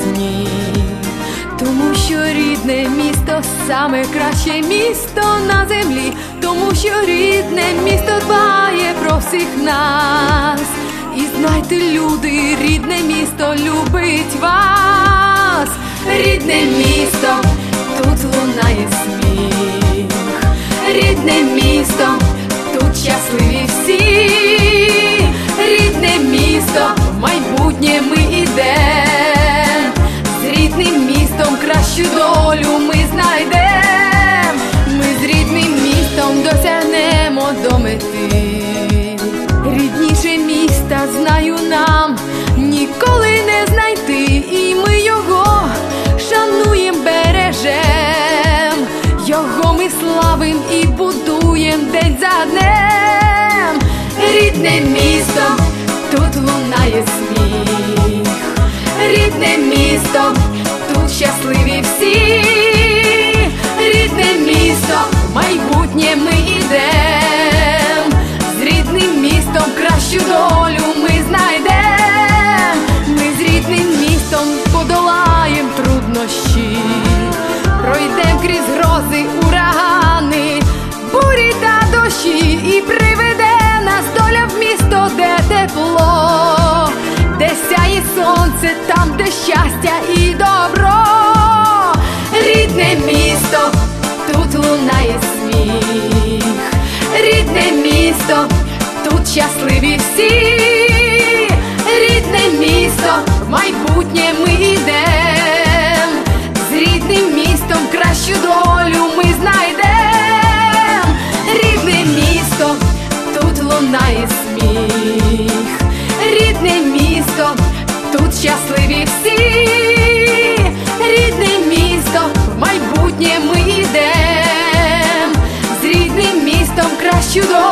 пісні, тому що рідне місто саме краще місто на землі, тому що рідне місто дбає про всіх нас. І знайте, люди, рідне місто любить вас, рідне місто. Рідне місто, тут лунає сміх, рідне місто, тут щасливі всі, щастя і добро, рідне місто, тут лунає сміх, рідне місто, тут щасливі всі, рідне місто, в майбутнє ми йдем, з рідним містом кращу долю щасливі всі, рідне місто, в майбутнє ми йдем, з рідним містом кращу долю